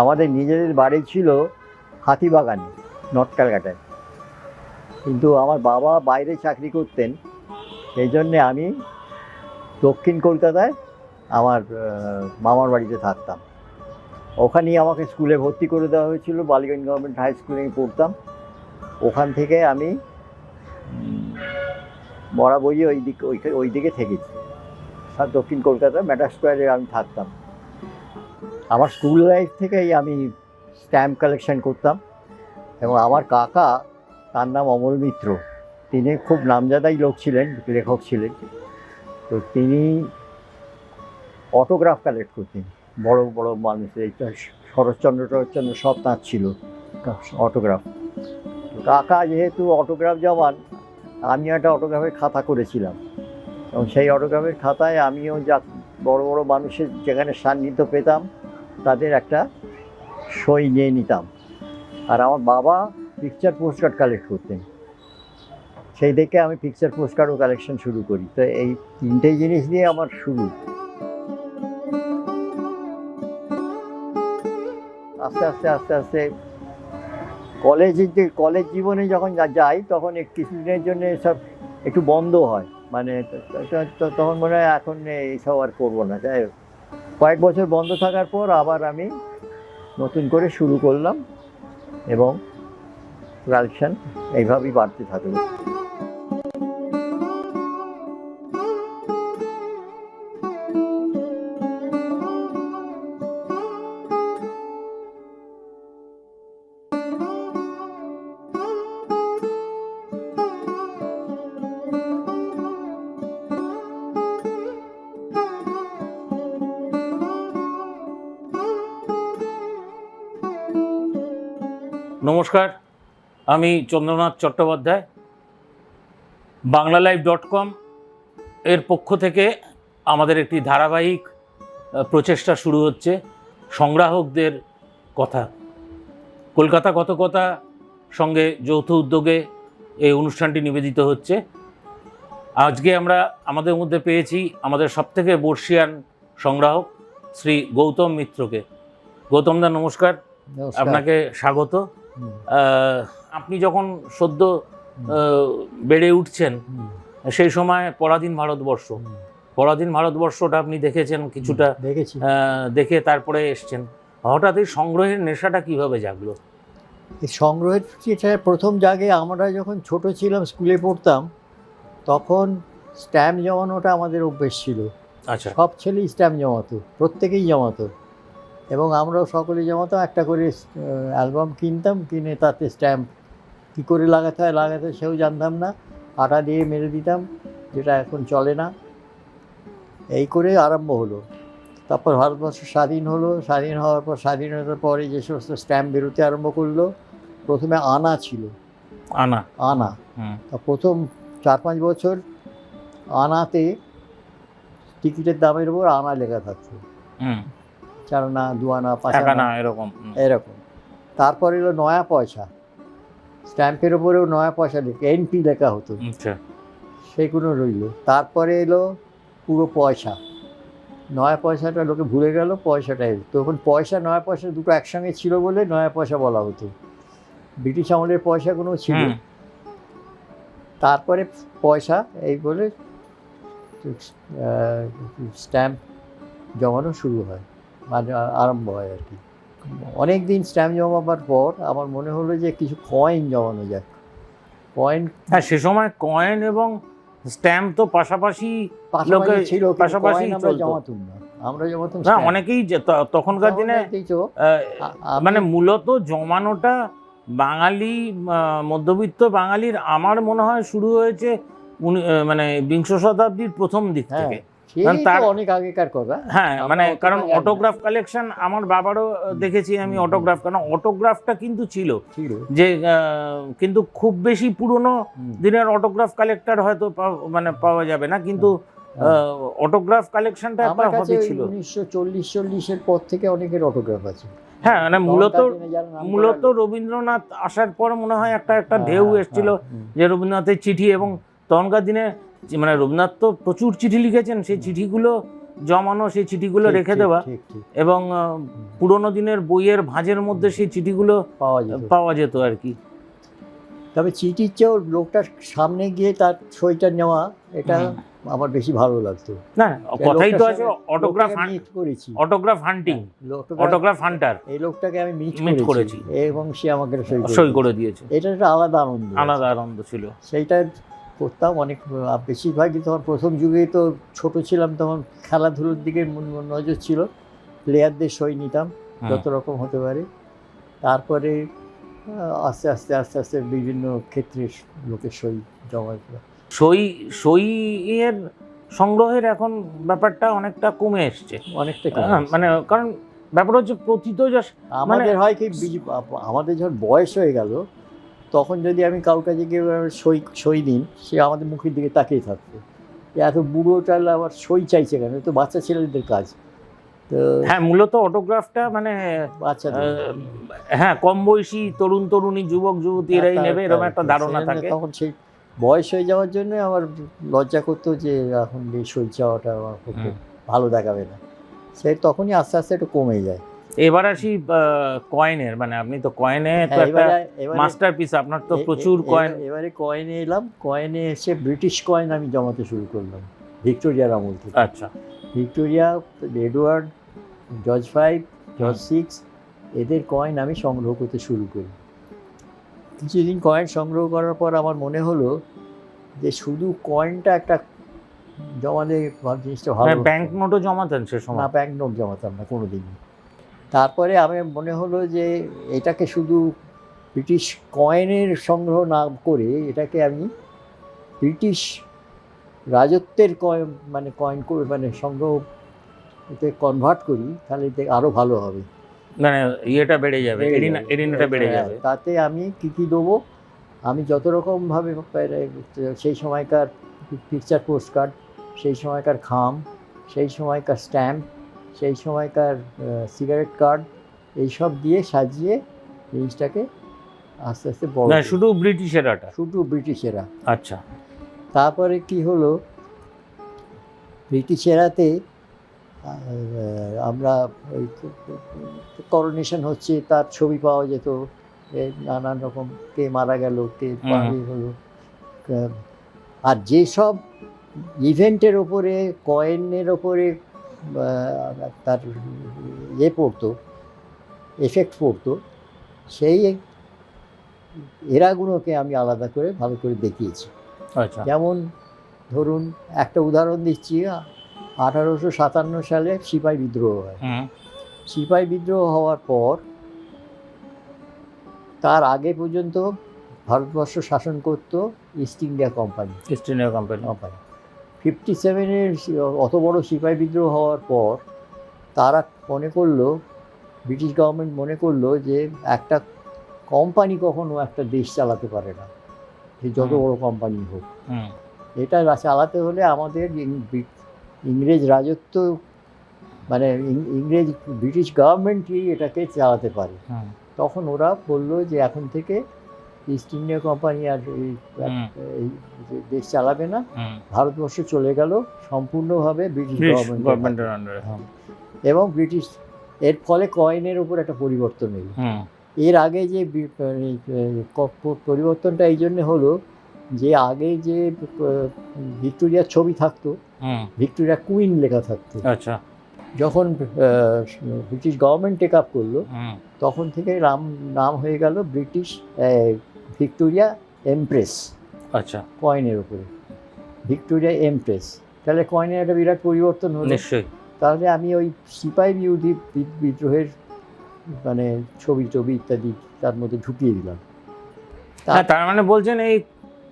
আমাদের নিজেদের বাড়ি ছিল হাতিবাগানে, নর্থ ক্যালকাটায়। কিন্তু আমার বাবা বাইরে চাকরি করতেন, সেই জন্যে আমি দক্ষিণ কলকাতায় আমার মামার বাড়িতে থাকতাম। ওখানেই আমাকে স্কুলে ভর্তি করে দেওয়া হয়েছিল, বালিগঞ্জ গভর্নমেন্ট হাই স্কুলে আমি পড়তাম। ওখান থেকে আমি বরাবরই ওই দিক, ওই দিকে থেকেছি। দক্ষিণ কলকাতা ম্যাটার স্কোয়ারে আমি থাকতাম। আমার স্কুল লাইফ থেকেই আমি স্ট্যাম্প কালেকশন করতাম এবং আমার কাকা, তার নাম অমল মিত্র, তিনি খুব নামজাদাই লোক ছিলেন, লেখক ছিলেন। তো তিনি অটোগ্রাফ কালেক্ট করতেন। বড় বড় মানুষের এইটা শরৎচন্দ্র টরৎচন্দ্র সব তাঁর ছিল অটোগ্রাফ কাকা যেহেতু অটোগ্রাফ জমান আমিও একটা অটোগ্রাফের খাতা করেছিলাম। এবং সেই অটোগ্রাফের খাতায় আমিও যা বড় বড় মানুষের যেখানে সান্নিধ্য পেতাম তাদের একটা সই নিয়ে নিতাম। আর আমার বাবা পিকচার পোস্টকার্ড কালেক্ট করতেন। সেই দেখে আমি পিকচার পোস্টকার্ডও কালেকশন শুরু করি। তো এই তিনটে জিনিস দিয়ে আমার শুরু। আস্তে আস্তে আস্তে আস্তে কলেজের যে কলেজ জীবনে যখন যাই, তখন কিছুদিনের জন্য সব একটু বন্ধ হয়। মানে তখন মনে হয় এখন এইসব আর করব না। যাই হোক। কয়েক বছর বন্ধ থাকার পর আবার আমি নতুন করে শুরু করলাম এবং কালেকশন এইভাবেই বাড়তে থাকল। নমস্কার আমি Chandranath Chattopadhyay Bangla live dot com এর পক্ষ থেকে আমাদের একটি ধারাবাহিক প্রচেষ্টা শুরু হচ্ছে সংগ্রাহকদের কথা। কলকাতা কত কথা সঙ্গে যৌথ উদ্যোগে এই অনুষ্ঠানটি নিবেদিত হচ্ছে। আজকে আমরা আমাদের মধ্যে পেয়েছি আমাদের সবথেকে বর্ষিয়ান সংগ্রাহক শ্রী গৌতম মিত্রকে। গৌতম দা নমস্কার। আপনাকে স্বাগত। আপনি যখন সদ্য বেড়ে উঠছেন সেই সময় পরাধীন ভারতবর্ষ। পরাধীন ভারতবর্ষটা আপনি দেখেছেন কিছুটা দেখে তারপরে এসছেন। হঠাৎ এই সংগ্রহের নেশাটা কীভাবে জাগলো? এই সংগ্রহের যেটা প্রথম জাগে আমরা যখন ছোট ছিলাম স্কুলে পড়তাম তখন স্ট্যাম্প জমানোটা আমাদের অভ্যেস ছিল। আচ্ছা। সব ছেলেই স্ট্যাম্প জমাতো প্রত্যেকেই জমাতো। এবং আমরাও সকলে জমাতাম একটা করে অ্যালবাম কিনতাম কিনে তাতে স্ট্যাম্প কী করে লাগাতে হয় লাগাতে হয় সেও জানতাম না। আটা দিয়ে মেরে দিতাম যেটা এখন চলে না। এই করে আরম্ভ হলো। তারপর ভারতবর্ষ স্বাধীন হলো। স্বাধীন হওয়ার পর স্বাধীনতার পরে যে সমস্ত স্ট্যাম্প বেরোতে আরম্ভ করল প্রথমে আনা ছিল। আনা? আনা। তা প্রথম চার পাঁচ বছর আনাতে টিকিটের দামের উপর আনা লেখা থাকতো। হুম চার আনা দু আনা পাঁচ আনা এরকম। এরকম তারপর এলো নয়া পয়সা। স্ট্যাম্পের উপরেও নয়া পয়সা লেখা এনপি লেখা হতো। আচ্ছা। সেগুলো রইল। তারপরে এলো পুরো পয়সা। নয়া পয়সাটা লোকে ভুলে গেল পয়সাটা এলো। তখন পয়সা নয়া পয়সা দুটো একসঙ্গে ছিল বলে নয়া পয়সা বলা হতো। ব্রিটিশ আমলের পয়সাগুলো ছিল। তারপরে পয়সা এই বলে স্ট্যাম্প জমানো শুরু হয়। মানে আরম্ভ হয় আর কি। অনেক দিন স্ট্যাম্প জমাবার পর আমার মনে হলো যে কিছু কয়েন জমানো যাক। কয়েন হ্যাঁ সে সময় কয়েন এবং স্ট্যাম্প তো পাশাপাশি লোকে ছিল পাশাপাশি আমরা। জমাতুম না। আমরা জমাতুম না অনেকেই তখনকার দিনে মানে মূলত জমানোটা বাঙালি মধ্যবিত্ত বাঙালির আমার মনে হয় শুরু হয়েছে মানে বিংশ শতাব্দীর প্রথম দিক হ্যাঁ, থেকে। তার- অনেক আগেকার কথা। হ্যাঁ মানে কারণ অটোগ্রাফ কালেকশন আমার বাবারও দেখেছি আমি। অটোগ্রাফ কারণ অটোগ্রাফটা কিন্তু ছিল। যে কিন্তু খুব বেশি পুরনো দিনের অটোগ্রাফ কালেক্টর হয়তো মানে পাওয়া যাবে না কিন্তু অটোগ্রাফ কালেকশনটা একটা আমার কাছে ছিল। উনিশশো চল্লিশ চল্লিশের পর থেকে অনেকের অটোগ্রাফ আছে। হ্যাঁ মানে মূলত মূলত রবীন্দ্রনাথ আসার পর মনে হয় একটা একটা ঢেউ হ্যাঁ, এসেছিল হ্যাঁ, যে রবীন্দ্রনাথের চিঠি এবং তখনকার দিনে মানে রবীন্দ্রনাথ তো প্রচুর চিঠি লিখেছেন সেই চিঠিগুলো জমানো সেই চিঠিগুলো রেখে দেওয়া এবং পুরোনো দিনের বইয়ের ভাঁজের মধ্যে সেই চিঠিগুলো পাওয়া যেত। পাওয়া যেত আর কি। তবে চিঠির চেয়েও লোকটার সামনে গিয়ে তার সইটা নেওয়া এটা আমার বেশি ভালো লাগতো। না কথাই তো আছে অটোগ্রাফ করেছি। অটোগ্রাফ হান্টিং অটোগ্রাফ হান্টার এই লোকটাকে আমি মিট করেছি। এবং সে আমাকে সই। করে দিয়েছে। এটা একটা আলাদা আনন্দ আলাদা আনন্দ ছিল। সেইটা করতাম অনেক বেশিরভাগই তখন প্রথম যুগে তো ছোট ছিলাম তখন খেলাধুলোর দিকে মন- মন- নজর ছিল। প্লেয়ারদের সই নিতাম যত রকম হতে পারে। তারপরে আস্তে আস্তে আস্তে আস্তে বিভিন্ন ক্ষেত্রে লোকের সই জমা। সই সই এর সংগ্রহের এখন ব্যাপারটা অনেকটা কমে এসছে। অনেকটা হ্যাঁ, মানে কারণ ব্যাপার হচ্ছে প্রথিত যশ আমাদের হয় কি আমাদের যখন বয়স হয়ে গেল তখন যদি আমি কারোর কাছে গিয়ে সই সই দিন সে আমাদের মুখের দিকে তাকিয়ে থাকতো এত বুড়ো চাল আবার সই চাইছে কেন? তো বাচ্চা ছেলেদের কাজ। তো হ্যাঁ মূলত অটোগ্রাফটা মানে আহ, হ্যাঁ কম বয়সী তরুণ তরুণী যুবক যুবতী এরাই নেবে এরকম একটা ধারণা থাকে। তখন সেই বয়স হয়ে যাওয়ার জন্য আমার লজ্জা করতো যে এখন সই চাওয়াটা আমার ভালো দেখাবে না। সে তখনই আস্তে আস্তে একটু কমে যায়। এবার আসি কয়েনের মানে আপনি তো কয়েনে তো হ্যাঁ, একটা মাস্টার পিস আপনার তো প্রচুর কয়েন এবারে কয়েনে এলাম। কয়েনে এসে ব্রিটিশ কয়েন আমি জমাতে শুরু করলাম ভিক্টোরিয়ার আমল থেকে। আচ্ছা। Victoria Edward George five George six এদের কয়েন আমি সংগ্রহ করতে শুরু করি। কিছুদিন কয়েন সংগ্রহ করার পর আমার মনে হলো যে শুধু কয়েনটা একটা জমালে জিনিসটা ভালো ব্যাংক নোটও জমাতেন সে না সময় ব্যাংক নোট জমাতাম না কোনো দিনই তারপরে আমি মনে হলো যে এটাকে শুধু ব্রিটিশ কয়েনের সংগ্রহ না করে এটাকে আমি ব্রিটিশ রাজত্বের কয়েন মানে কয়েন করে মানে সংগ্রহ এতে কনভার্ট করি তাহলে এতে আরও ভালো হবে। মানে ইয়েটা বেড়ে যাবে এরিনাটা বেড়ে হ্যাঁ, যাবে। তাতে আমি কী কী দেবো? আমি যত রকমভাবে সেই সময়কার পিকচার পোস্ট কার্ড সেই সময়কার খাম সেই সময়কার স্ট্যাম্প সেই সময়কার সিগারেট কার্ড এইসব দিয়ে সাজিয়ে জিনিসটাকে আস্তে আস্তে বড় না শুধু ব্রিটিশেরাটা? শুধু ব্রিটিশেরা। আচ্ছা। তারপরে কি হলো? ব্রিটিশেরাতে আমরা ওই করোনেশন হচ্ছে তার ছবি পাওয়া যেত নানান রকম কে মারা গেল কে। হলো। আর যেসব ইভেন্টের ওপরে কয়েনের ওপরে তার ইয়ে পড়তো এফেক্ট পড়তো সেই এরাগুলোকে আমি আলাদা করে ভালো করে দেখিয়েছি। আচ্ছা। যেমন ধরুন একটা উদাহরণ দিচ্ছি আঠারোশো সাতান্ন সালে সিপাই বিদ্রোহ হয়। সিপাই বিদ্রোহ হওয়ার পর তার আগে পর্যন্ত ভারতবর্ষ শাসন করত East India company East India company company fifty সেভেনের অত বড় সিপাহি বিদ্রোহ হওয়ার পর তারা মনে করল ব্রিটিশ গভর্নমেন্ট মনে করল যে একটা কোম্পানি কখনো একটা দেশ চালাতে পারে না যে যত। বড় কোম্পানি হোক। এটা চালাতে হলে আমাদের ইংরেজ রাজত্ব মানে ইংরেজ ব্রিটিশ গভর্নমেন্টই এটাকে চালাতে পারে। তখন ওরা বলল যে এখন থেকে ইস্ট ইন্ডিয়া কোম্পানি আর এই দেশ চালাবে না ভারতবর্ষ চলে গেল সম্পূর্ণভাবে ব্রিটিশ ব্রিটিশ গভর্নমেন্ট গভর্নমেন্টের আন্ডারে এবং ব্রিটিশ এর ফলে কয়েনের উপর একটা পরিবর্তন এলো। এর আগে যে ক- পরিবর্তনটা এই জন্যে হলো যে আগে যে ভিক্টোরিয়ার ছবি থাকতো ভিক্টোরিয়া কুইন লেখা থাকতো। আচ্ছা। যখন ব্রিটিশ গভর্নমেন্ট টেক আপ করল তখন থেকে নাম নাম হয়ে গেল ব্রিটিশ ভিক্টোরিয়া এমপ্রেস। আচ্ছা। কয়েনের উপরে। Victoria empress. তাহলে কয়েনের একটা বিরাট পরিবর্তন হলো। নিশ্চয়ই। তাহলে আমি ওই সিপাই বিরোধী বিদ্রোহের মানে ছবি টবি ইত্যাদি তার মধ্যে ঢুকিয়ে দিলাম। তা- হ্যাঁ তার মানে বলছেন এই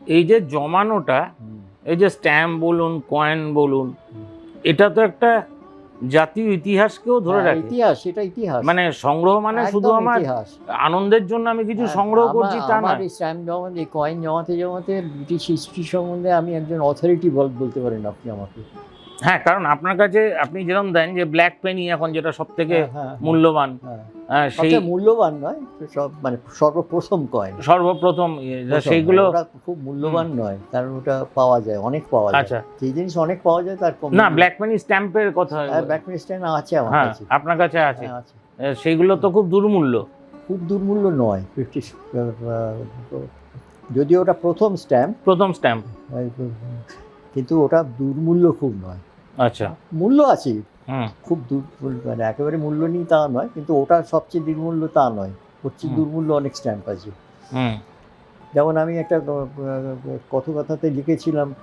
এই যে জমানোটা এই যে স্ট্যাম্প বলুন কয়েন বলুন এটা তো একটা জাতীয় ইতিহাসকেও ধরে হ্যাঁ, রাখে। ইতিহাস এটা ইতিহাস। মানে সংগ্রহ মানে শুধু আমার আনন্দের জন্য আমি কিছু হ্যাঁ, সংগ্রহ করছি তা না আমি স্ট্যাম্প জমাতে কয়েন জমাতে জমাতে ব্রিটিশ হিস্ট্রি সম্বন্ধে আমি একজন অথরিটি বলতে পারেন আপনি আমাকে। হ্যাঁ কারণ আপনার কাছে আপনি যেরকম দেন যে ব্ল্যাক পেনি এখন যেটা সব থেকে হ্যাঁ, মূল্যবান। সেই সবচেয়ে মূল্যবান নয় সব মানে সর্বপ্রথম কয়েন সর্বপ্রথম সেইগুলো ওটা খুব মূল্যবান নয় কারণ ওটা পাওয়া যায় অনেক পাওয়া যায়। আচ্ছা। যে জিনিস অনেক পাওয়া যায় তার কম না ব্ল্যাক মানি স্ট্যাম্পের কথা ব্যাকমিস্টাইন আছে আমার হ্যাঁ কাছে। আপনার কাছে আছে। হ্যাঁ, সেইগুলো তো খুব দুর্মূল্য। খুব দুর্মূল্য নয় ব্রিটিশ যদিও ওটা প্রথম স্ট্যাম্প প্রথম স্ট্যাম্প কিন্তু ওটা দুর্মূল্য খুব নয়। আচ্ছা। মূল্য আছে খুব দূর মানে একেবারে মূল্য নেই তা নয় কিন্তু ওটা সবচেয়ে দুর্মূল্য তা নয়। হচ্ছে দুর্মূল্য অনেক স্ট্যাম্প আছে। হুম। যেমন আমি একটা কথকথাতে লিখেছিলাম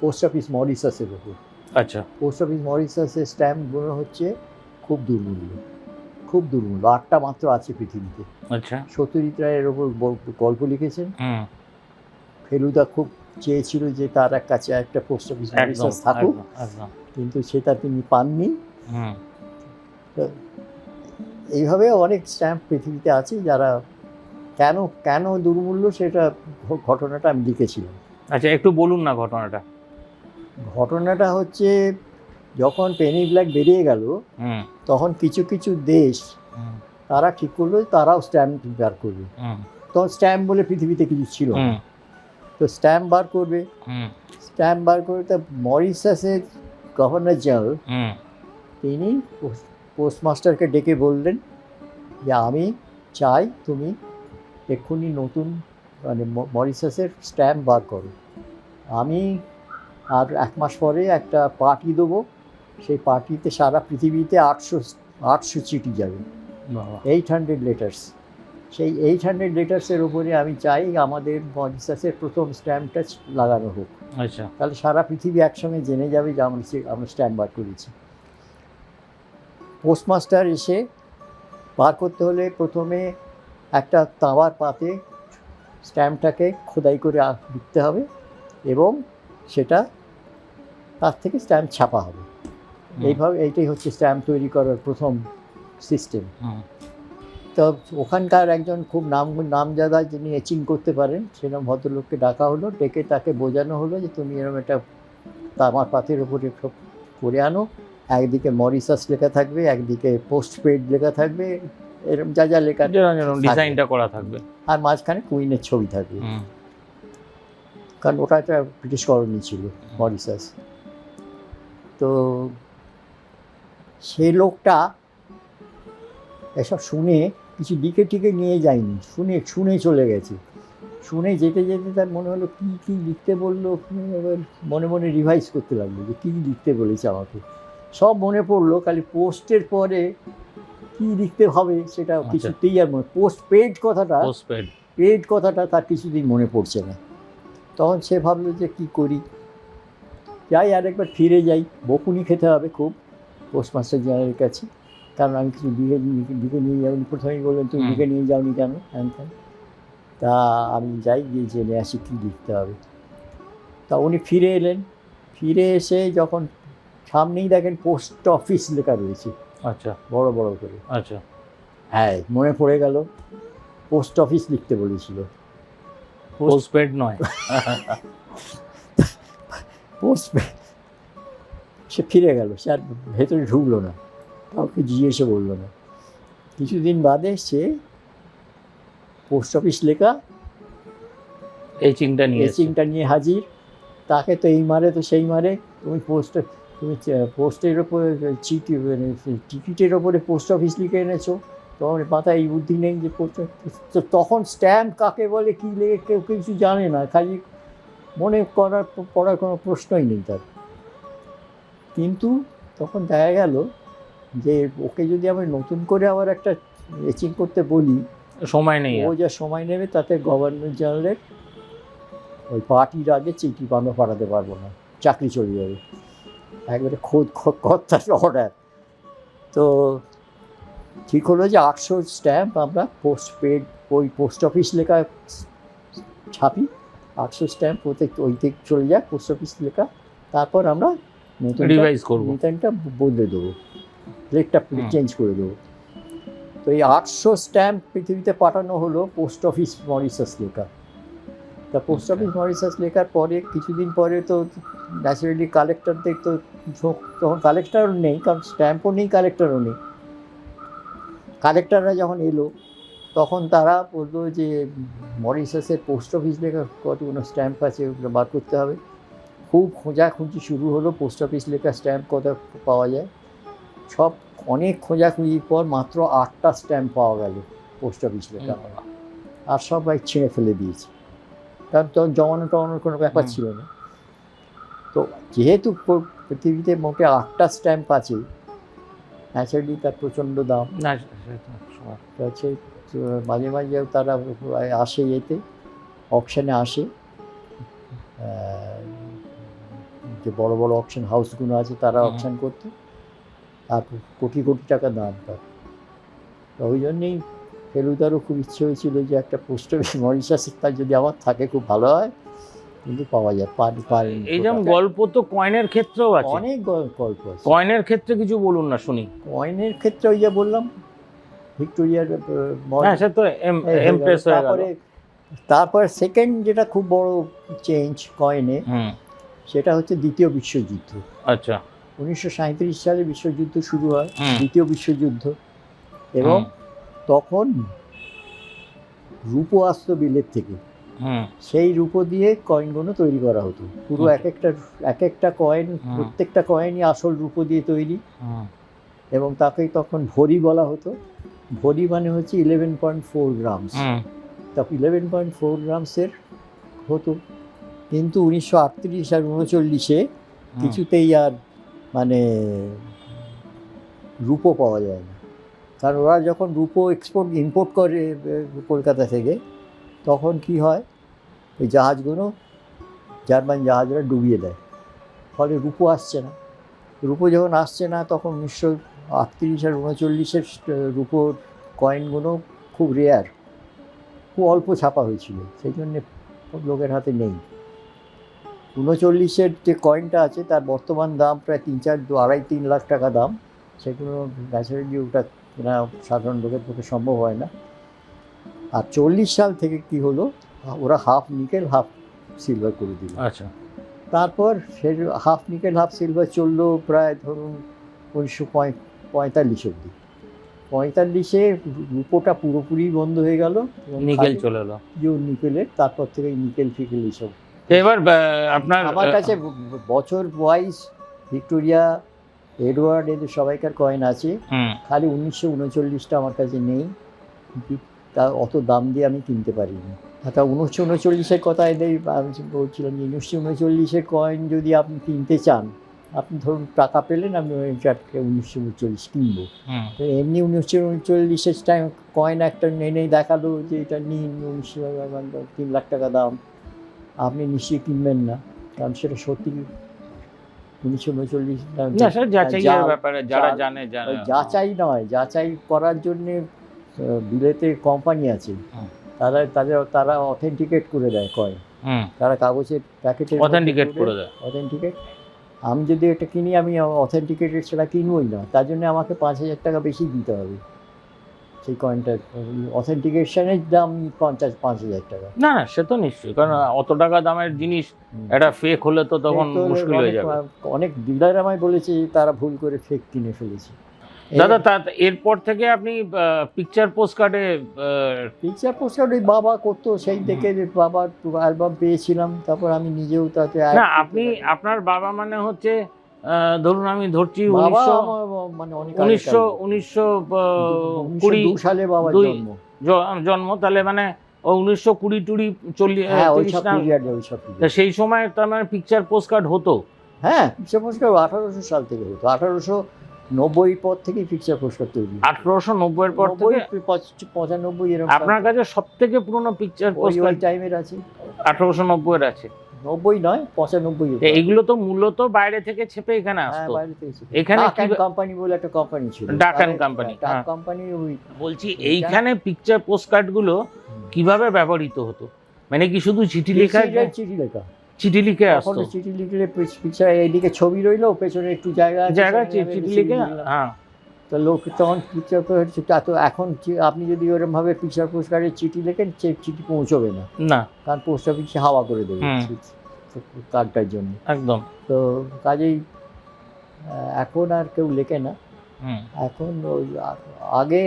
পোস্ট অফিস মরিসাসের উপর আচ্ছা। পোস্ট অফিস মরিসাসের স্ট্যাম্পগুলো হচ্ছে খুব দুর্মূল্য খুব দুর্মূল্য। আটটা মাত্র আছে পৃথিবীতে। আচ্ছা। সত্যজিৎ রায়ের ওপর গল্প- লিখেছেন। হুম। ফেলুদা খুব চেয়েছিল যে তার এক কাছে একটা পোস্ট অফিস মরিসাস থাকুক। কিন্তু সেটা তিনি পাননি। এইভাবে অনেক স্ট্যাম্প পৃথিবীতে আছে যারা কেন কেন দুর্মূল্য সেটা ঘটনাটা আমি লিখেছিলাম। আচ্ছা একটু বলুন না ঘটনাটা। ঘটনাটা হচ্ছে যখন পেনি ব্ল্যাক বেরিয়ে গেল তখন কিছু কিছু দেশ তারা ঠিক করল তারাও স্ট্যাম্প বার করবে। তখন স্ট্যাম্প বলে পৃথিবীতে কিছু ছিল তো স্ট্যাম্প বার করবে। হুম। স্ট্যাম্প বার করে তা মরিসাসের গভর্নর জেনারেল তিনি পোস্ট- পোস্টমাস্টারকে ডেকে বললেন যে আমি চাই তুমি এক্ষুনি নতুন মানে ম- মরিসাসের স্ট্যাম্প বার করো। আমি আর এক মাস পরে একটা পার্টি দেবো। সেই পার্টিতে সারা পৃথিবীতে আটশো আটশো চিঠি যাবে। এইট হান্ড্রেড লেটার্স সেই এইট হান্ড্রেড লেটার্সের উপরে আমি চাই আমাদের মরিসাসের প্রথম স্ট্যাম্পটা লাগানো হোক। আচ্ছা। তাহলে সারা পৃথিবী একসঙ্গে জেনে যাবে যে আমরা সে- আমরা স্ট্যাম্প বার করেছি। পোস্টমাস্টার এসে বার করতে হলে প্রথমে একটা তাওয়ার পাতে স্ট্যাম্পটাকে খোদাই করে লিখতে হবে এবং সেটা তার থেকে স্ট্যাম্প ছাপা হবে। এইভাবে এইটাই হচ্ছে স্ট্যাম্প তৈরি করার প্রথম সিস্টেম তো ওখানকার একজন খুব নাম নামজাদা যিনি এচিং করতে পারেন সেরকম ভদ্রলোককে ডাকা হলো ডেকে তাকে বোঝানো হলো যে তুমি এরকম একটা তামার পাতের উপরে সব করে আনো। একদিকে মরিসাস লেখা থাকবে একদিকে পোস্ট পেড লেখা থাকবে এরকম যা যা লেখা ডিজাইনটা করা থাকবে। আর মাঝখানে কুইনের ছবি থাকবে। কারণ ওটা একটা ব্রিটিশ কলোনি ছিল মরিসাস। তো সেই লোকটা এসব শুনে কিছু দিকে টিকে নিয়ে যায়নি। শুনে শুনে চলে গেছে। শুনে যেতে যেতে তার মনে হলো কী কী লিখতে বলল? এবার মনে মনে রিভাইজ করতে লাগল যে কী লিখতে বলেছে আমাকে। সব মনে পড়ল খালি পোস্টের পরে কী লিখতে হবে সেটা আচ্ছা। কিছুতেই আর মনে পোস্ট পেড কথাটা পেড কথাটা তার কিছুদিন মনে পড়ছে না। তখন সে ভাবলো যে কি করি? যাই আরেকবার ফিরে যাই। বকুনি খেতে হবে খুব পোস্টমাস্টার জেনারেলের কাছে। কারণ আমি কিছু লিখে লিখে নিয়ে যাওনি প্রথমেই বললেন তুমি। লিখে নিয়ে যাওনি কেন? হ্যান ত্যান। তা আমি যাই গিয়ে জেনে আসি কী লিখতে হবে? তা উনি ফিরে এলেন। ফিরে এসে যখন সামনেই দেখেন পোস্ট অফিস লেখা রয়েছে। আচ্ছা। বড় বড় করে। আচ্ছা। হ্যাঁ মনে পড়ে গেল পোস্ট অফিস লিখতে বলেছিল। পোস্টপেড নয়। পোস্ট সে ফিরে গেল সে আর ভেতরে ঢুকলো না। কাউকে জিজ্ঞেসে বলল না। কিছুদিন বাদে সে পোস্ট অফিস লেখা এই চিন্তা নিয়ে এসেছে। এচিংটা নিয়ে হাজির। তাকে তো এই মারে তো সেই মারে। তুমি পোস্ট তুমি পোস্টের ওপরে চিঠি মানে টিকিটের ওপরে পোস্ট অফিস লিখে এনেছো। তোমার মাথায় এই বুদ্ধি নেই যে পোস্ট তো তখন স্ট্যাম্প কাকে বলে কী লেগে কেউ কিছু জানে না। খালি মনে করার পড়ার কোনো প্রশ্নই নেই তার। কিন্তু তখন দেখা গেল যে ওকে যদি আমি নতুন করে আবার একটা এচিং করতে বলি সময় নেই ও যা সময় নেবে তাতে গভর্নর জেনারেলের ওই পার্টির আগে চিঠি পানো পাঠাতে পারব না চাকরি চলে যাবে। একবারে খোদ কর্তার অর্ডার তো ঠিক হলো যে আটশো স্ট্যাম্প আমরা পোস্ট পেড ওই পোস্ট অফিস লেখা ছাপি আটশো স্ট্যাম্প ওতে ওই থেকে চলে যায় পোস্ট অফিস লেখা তারপর আমরা নতুন রিভাইজ করব। নিতানটা বদলে দেবো। প্লেটটা। চেঞ্জ করে দেবো। তো এই আটশো স্ট্যাম্প পৃথিবীতে পাঠানো হলো পোস্ট অফিস মরিসাস লেখা তা পোস্ট। অফিস মরিসাস লেখার পরে কিছুদিন পরে তো ন্যাচারালি কালেক্টরদের তো ঝোঁক তখন কালেক্টরও নেই কারণ স্ট্যাম্পও নেই কালেক্টরও নেই। কালেক্টররা যখন এলো তখন তারা বলল যে মরিশাসের পোস্ট অফিস লেখা কতগুলো স্ট্যাম্প আছে ওগুলো বার করতে হবে। খুব খোঁজাখুঁজি শুরু হলো পোস্ট অফিস লেখা স্ট্যাম্প কত পাওয়া যায়। সব অনেক খোঁজাখুঁজির পর মাত্র আটটা স্ট্যাম্প পাওয়া গেল পোস্ট অফিস লেখা আর সবাই ছিঁড়ে ফেলে দিয়েছে। কারণ তখন জমানো টমানোর কোনো ব্যাপার ছিল না। তো যেহেতু পৃথিবীতে মোটে আটটা স্ট্যাম্প আছে ন্যাচারালি তার প্রচণ্ড দাম। তো মাঝে মাঝে তারা আসে এতে অপশানে আসে। যে বড় বড় অপশন হাউসগুলো আছে তারা অপশান করতে। আর কোটি কোটি টাকা দাম তার। ওই জন্যেই ফেলুদারও খুব ইচ্ছে হয়েছিল যে একটা পোস্ট অফিস মরিশাস তার যদি আমার থাকে খুব ভালো হয় কিন্তু পাওয়া যায় পারি পারি এই যেমন গল্প তো কয়েনের ক্ষেত্রেও আছে। অনেক গল্প আছে। কয়েনের ক্ষেত্রে কিছু বলুন না শুনি। কয়েনের ক্ষেত্রে ওই যে বললাম ভিক্টোরিয়ার হ্যাঁ সে তো এমপ্রেস হয়ে গেল। তারপরে তারপর সেকেন্ড যেটা খুব বড় চেঞ্জ কয়েনে হুম। সেটা হচ্ছে দ্বিতীয় বিশ্বযুদ্ধ। আচ্ছা। উনিশশো সাঁইত্রিশ সালে বিশ্বযুদ্ধ শুরু হয় দ্বিতীয় বিশ্বযুদ্ধ। এবং তখন রূপো আসতো বিলেত থেকে। সেই রূপো দিয়ে কয়েনগুলো তৈরি করা হতো। পুরো এক একটা এক একটা কয়েন প্রত্যেকটা কয়েনই আসল রূপো দিয়ে তৈরি। এবং তাকে তখন ভরি বলা হতো। ভরি মানে হচ্ছে ইলেভেন পয়েন্ট ফোর গ্রামস হুম। তা ইলেভেন পয়েন্ট ফোর গ্রামসের হতো। কিন্তু উনিশশো আটত্রিশ আর উনচল্লিশে কিছুতেই আর মানে রূপো পাওয়া যায় না। কারণ ওরা যখন রূপো এক্সপোর্ট ইম্পোর্ট করে কলকাতা থেকে, তখন কি হয়? ওই জাহাজগুলো জার্মান জাহাজরা ডুবিয়ে দেয়। ফলে রূপো আসছে না। রূপো যখন আসছে না, তখন উনিশশো আটত্রিশ আর উনচল্লিশের রূপোর কয়েনগুলো খুব রেয়ার খুব অল্প ছাপা হয়েছিল। সেই জন্যে লোকের হাতে নেই। উনচল্লিশের যে কয়েনটা আছে তার বর্তমান দাম প্রায় তিন চার দু আড়াই তিন লাখ টাকা দাম। সেগুলো ন্যাচারালি ওটা কেনা সাধারণ লোকের পক্ষে সম্ভব হয় না। আর চল্লিশ সাল থেকে কি হলো? ওরা হাফ নিকেল হাফ সিলভার করে দিল। আচ্ছা। তারপর সে হাফ নিকেল হাফ সিলভার চলল প্রায় ধরুন উনিশশো পঁয়তাল্লিশ অব্দি পঁয়তাল্লিশে রূপোটা পুরোপুরি বন্ধ হয়ে গেল। নিকেল চলে এলো। নিকেলের তারপর থেকে নিকেল ফিকেল এইসব এবার আপনার আমার কাছে বছর ওয়াইজ ভিক্টোরিয়া এডওয়ার্ড এদের সবাইকার কয়েন আছে। খালি উনিশশো উনচল্লিশটা আমার কাছে নেই। তা অত দাম দিয়ে আমি কিনতে পারিনি। তা উনিশশো উনচল্লিশের কথা এদের আমি বলছিলাম যে উনিশশো উনচল্লিশের কয়েন যদি আপনি কিনতে চান আপনি ধরুন টাকা পেলেন আমি ওই চারটে উনিশশো উনচল্লিশ কিনবো। তো এমনি উনিশশো উনচল্লিশের টাইম কয়েন একটা এনে দেখাল যে এটা নিন উনিশশো তিন লাখ টাকা দাম। আপনি নিশ্চয়ই কিনবেন না। কারণ সেটা সত্যি উনিশশো উনচল্লিশ না স্যার যাচাইয়ের ব্যাপারে যারা যা- জানে জানে যাচাই নয় যাচাই করার জন্যে বিলেতে কোম্পানি আছে। তারা তাদের তারা অথেন্টিকেট করে দেয় হুম। তারা কাগজের প্যাকেটে অথেন্টিকেট করে দেয়। অথেন্টিকেট আমি যদি এটা কিনি আমি অথেন্টিকেটেড সেটা কিনবই না। তার জন্য আমাকে পাঁচ হাজার টাকা বেশি দিতে হবে। সেই কয়েনটার অথেন্টিকেশনের দাম পঞ্চাশ পাঁচ হাজার টাকা। না না সে তো নিশ্চয়ই কারণ অত টাকা দামের জিনিস একটা ফেক হলে তো তখন মুশকিল হয়ে যাবে। অনেক ডিলার আমায় বলেছে যে তারা ভুল করে ফেক কিনে ফেলেছে। দাদা তা এরপর থেকে আপনি পিকচার পোস্ট কার্ডে পিকচার পোস্টার ওই বাবা করতো সেই থেকে বাবার অ্যালবাম পেয়েছিলাম তারপর আমি নিজেও তাতে না আপনি আপনার বাবা মানে হচ্ছে ধরুন আমি ধরছি উনিশশো মানে উনিশশো কুড়ি সালে দুই- জন্ম। তাহলে মানে উনিশশো কুড়ি টুড়ি চল্লিশ হ্যাঁ। সেই সময় তার মানে পিকচার পোস্ট কার্ড হতো। হ্যাঁ পিকচার পোস্টার আঠারোশো সাল থেকে হতো। আঠারোশো নব্বই পর থেকেই পিকচার পোস্টার তৈরি আঠারোশো নব্বইয়ের পর থেকে পঁচানব্বই এরকম আপনার কাছে সব থেকে পুরনো পিকচার ওই পোস্ট কার্ড টাইমের আছে। আঠারোশো নব্বইয়ের আছে। নব্বই নয় পঁচানব্বই তো এইগুলো তো মূলত বাইরে থেকে ছেপে এখানে হ্যাঁ আসতো। এখানে কোম্পানি বলে একটা কোম্পানি ছিল। ডাক অ্যান্ড তাদের- কোম্পানি। কোম্পানি বলছি এইখানে পিকচার পোস্ট কার্ডগুলো কীভাবে ব্যবহৃত হতো? মানে কি শুধু চিঠি লেখা চিঠি- লেখা। চিঠি লিখে আসতো। চিঠি লিখলে পিকচার এইদিকে ছবি রইল পেছনে একটু জায়গা জায়গা চিঠি লিখে হ্যাঁ। তো লোক তখন পিকচার তা তো এখন আপনি যদি ওরমভাবে পিকচার পোস্ট কার্ডে চিঠি লেখেন সে চিঠি পৌঁছবে না। না। কারণ পোস্ট অফিসে হাওয়া করে দেবে। কার্ডটার জন্য। একদম। তো কাজেই এখন আর কেউ লেখে না। এখন ওই আগে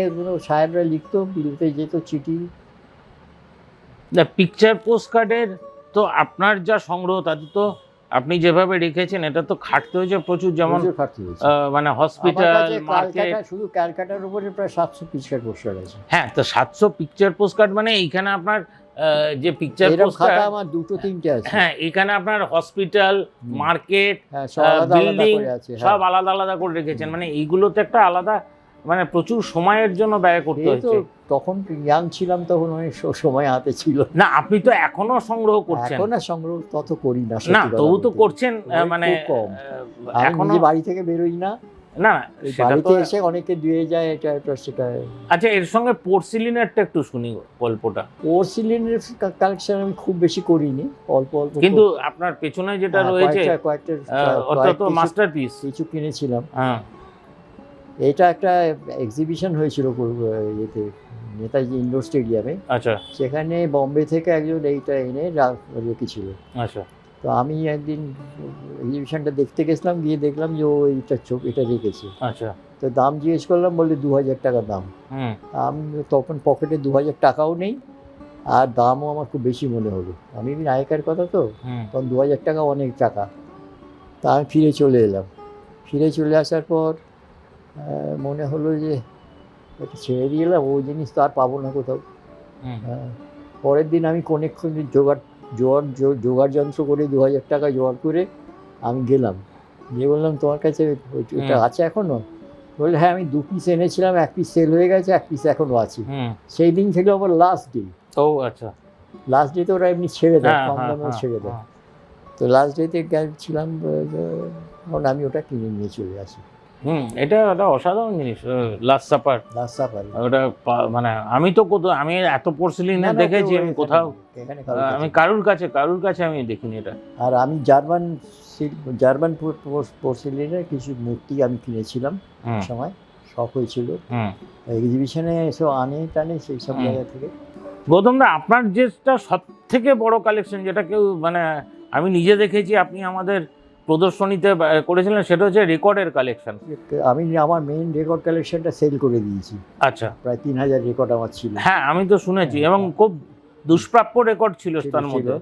সাহেবরা লিখতো বিলতে যেত চিঠি। না পিকচার পোস্ট কার্ডের তো আপনার যা সংগ্রহ তাতে তো আপনি যেভাবে রেখেছেন এটা তো খাটতে হয়েছে প্রচুর যেমন মানে হসপিটাল মার্কেট শুধু ক্যালকাটার উপরে প্রায় সাতশো পিকচার পোস্টার আছে। হ্যাঁ তো সাতশো পিকচার পোস্ট কার্ড মানে এইখানে আপনার যে পিকচার এরকম পোস্ট খাতা আমার দুটো তিনটে আছে। হ্যাঁ এখানে আপনার হসপিটাল মার্কেট সব আলাদা আলাদা করে হ্যাঁ। সব আলাদা আলাদা করে রেখেছেন। মানে এইগুলোতে একটা আলাদা মানে প্রচুর সময়ের জন্য ব্যয় করতে হচ্ছে। তখন ইয়াং ছিলাম তখন অনেক সময় হাতে ছিল। না আপনি তো এখনও সংগ্রহ করছেন। এখন সংগ্রহ তত করি না না তবু তো করছেন মানে। এখনও বাড়ি থেকে বেরোই না। না বাড়িতে এসে অনেকে দিয়ে যায় এটা এটা সেটা। আচ্ছা এর সঙ্গে পোর্সিলিনেরটা একটু শুনি গল্পটা। পোর্সিলিনের কালেকশন আমি খুব বেশি করিনি অল্প অল্প কিন্তু আপনার পেছনে যেটা হ্যাঁ, রয়েছে কয়েকটা কিছু- মাস্টারপিস কিছু কিনেছিলাম। হ্যাঁ। এটা একটা এক্সিবিশন হয়েছিল ইয়েতে নেতাজি ইন্ডোর স্টেডিয়ামে আচ্ছা। সেখানে বম্বে থেকে একজন এইটা এনে রেখেছিল আচ্ছা। তো আমি একদিন এক্সিবিশনটা দেখতে গেছিলাম গিয়ে দেখলাম যে ও এইটা ছবি এটা রেখেছে। আচ্ছা। তো দাম জিজ্ঞেস করলাম বললে দু হাজার টাকা দাম। আমি তখন পকেটে দু হাজার টাকাও নেই আর দামও আমার খুব বেশি মনে হলো। আমি নায়িকার কথা তো? তখন দু হাজার টাকা অনেক টাকা। তা আমি ফিরে চলে এলাম। ফিরে চলে আসার পর মনে হলো যে এটা ছেড়ে দিয়ে এলাম ওই জিনিস তো আর পাবো না কোথাও। হ্যাঁ। পরের দিন আমি কোনেক্ষণ জোগাড় জোগাড় জো- জোগাড় যন্ত্র করে দু হাজার টাকা জোগাড় করে আমি গেলাম। গিয়ে বললাম তোমার কাছে ওই- ওটা আছে এখনও? বললে হ্যাঁ আমি দু পিস এনেছিলাম এক পিস সেল হয়ে গেছে এক পিস এখনও আছে। সেই দিন থেকে আবার লাস্ট ডে ও আচ্ছা। লাস্ট ডে ডেতে ওরা এমনি ছেড়ে দেয় হ্যাঁ কম দামে ছেড়ে দেয়। হ্যাঁ। তো লাস্ট ডেতে ছিলাম তখন আমি ওটা কিনে নিয়ে চলে আসি। হুম এটা একটা অসাধারণ জিনিস লাস্ট সাপার লাস্ট সাফারি ওটা মানে আমি তো কোথাও আমি এত পোর্সিলিনে দেখেছি আমি কোথাও আমি কারুর কাছে কারুর কাছে আমি দেখিনি এটা। আর আমি জার্মান জার্মান পোর্সিলিনের কিছু মূর্তি আমি কিনেছিলাম সময় শখ হয়েছিল। হুম। এক্সিবিশনে এসব আনে টানে সেই সব জায়গা থেকে। গৌতম দা আপনার যেটা সব থেকে বড় কালেকশন যেটা কেউ মানে আমি নিজে দেখেছি আপনি আমাদের প্রদর্শনীতে করেছিলেন সেটা হচ্ছে রেকর্ডের কালেকশন আমি আমার মেইন রেকর্ড কালেকশনটা সেল করে দিয়েছি। আচ্ছা। প্রায় তিন হাজার রেকর্ড আমার ছিল। হ্যাঁ আমি তো শুনেছি এবং খুব দুষ্প্রাপ্য রেকর্ড ছিল তার মধ্যে।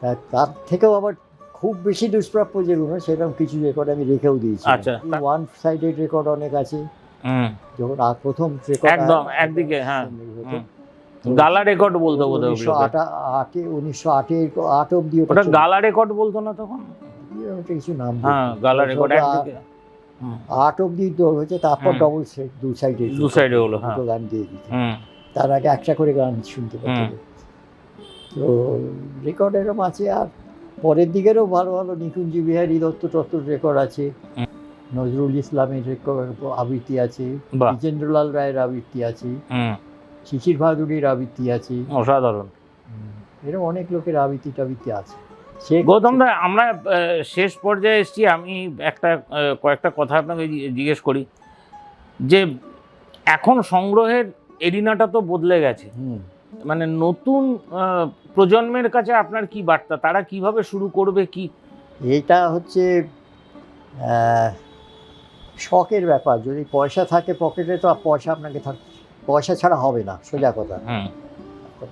তা- তার থেকেও আবার খুব বেশি দুষ্প্রাপ্য যেগুলো সেরকম কিছু রেকর্ড আমি রেখেও দিয়েছি। আচ্ছা। ওয়ান সাইডেড রেকর্ড অনেক আছে। হুম। যখন আর প্রথম রেকর্ড একদম, একদিকে, হ্যাঁ, গালা রেকর্ড বলতো বোধ হয় উনিশশো। আটা উনিশশো আটে আট অব্দি ওটা গালা রেকর্ড বলতো না তখন? ওটা কিছু নাম হ্যাঁ। রেকর্ড আট অব্দি তো হয়েছে তারপর ডবল সেট দু সাইডে দু সাইডে হলো হ্যাঁ। দুটো গান দিয়ে দিত। তার আগে একটা করে গান শুনতে পেত তো রেকর্ড এরকম আছে আর পরের দিকেরও ভালো ভালো নিকুঞ্জ বিহারী দত্ত টত্তর রেকর্ড আছে। নজরুল ইসলামের রেকর্ড আবৃত্তি আছে। বিজেন্দ্রলাল রায়ের আবৃত্তি আছে। হুম। শিশির বাহাদুরির আবৃত্তি আছে। অসাধারণ। এরকম অনেক লোকের আবৃত্তি টাবৃত্তি আছে। সে গৌতম দা আমরা শেষ পর্যায়ে এসেছি। আমি একটা কয়েকটা কথা আপনাকে জিজ্ঞেস করি। যে এখন সংগ্রহের এরিনাটা তো বদলে গেছে। মানে নতুন প্রজন্মের কাছে আপনার কি বার্তা? তারা কীভাবে শুরু করবে কি? এটা হচ্ছে শখের ব্যাপার। যদি পয়সা থাকে পকেটে তো পয়সা আপনাকে থাক পয়সা ছাড়া হবে না সোজা কথা।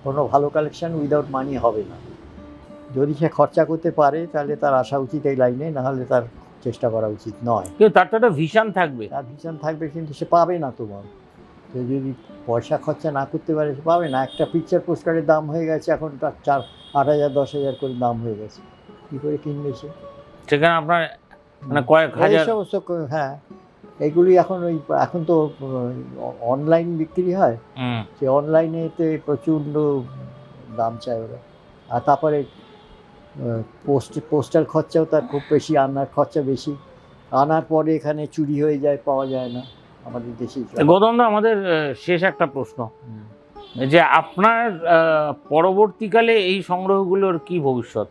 কোনো ভালো কালেকশন উইদাউট মানি হবে না। যদি সে খরচা করতে পারে তাহলে তার আসা উচিত এই লাইনে নাহলে তার চেষ্টা করা উচিত নয়। কিন্তু তার তো একটা ভিশন থাকবে। তার ভিশন থাকবে কিন্তু সে পাবে না তোমার। সে যদি পয়সা খরচা না করতে পারে সে পাবে না। একটা পিকচার পোস্টারের দাম হয়ে গেছে এখন তার চার আট হাজার দশ হাজার করে দাম হয়ে গেছে। কী করে কিনবে সে? সেখানে আপনার মানে কয়েক হাজার সমস্ত হ্যাঁ। এগুলি এখন ওই এখন তো অনলাইন বিক্রি হয়। সে অনলাইনেতে প্রচণ্ড দাম চায় ওরা। আর তারপরে পোস্ট পোস্টাল খরচাও তার খুব বেশি আনার খরচা বেশি। আনার পরে এখানে চুরি হয়ে যায় পাওয়া যায় না আমাদের দেশে। গৌতম আমাদের শেষ একটা প্রশ্ন। যে আপনার পরবর্তীকালে এই সংগ্রহগুলোর কি ভবিষ্যৎ?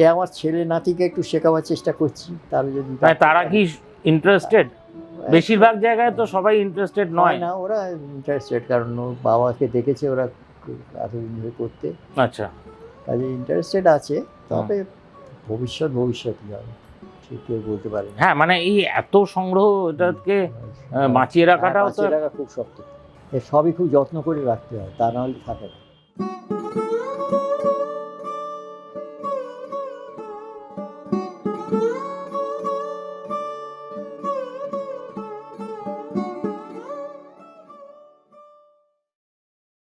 এ আমার ছেলে নাতিকে একটু শেখাবার চেষ্টা করছি তারা যদি তারা কি ইন্টারেস্টেড বেশিরভাগ জায়গায় তো সবাই ইন্টারেস্টেড নয়। না ওরা ইন্টারেস্টেড কারণ বাবাকে দেখেছে ওরা এতদিন ধরে করতে। আচ্ছা। কাজে ইন্টারেস্টেড আছে তবে ভবিষ্যৎ ভবিষ্যৎ হবে? কেউ বলতে পারে হ্যাঁ মানে এই এত সংগ্রহ এটাকে বাঁচিয়ে রাখাটাও তো হ্যাঁ, বাঁচিয়ে রাখা খুব শক্ত। এ সবই খুব যত্ন করে রাখতে হয় তা নাহলে থাকে না।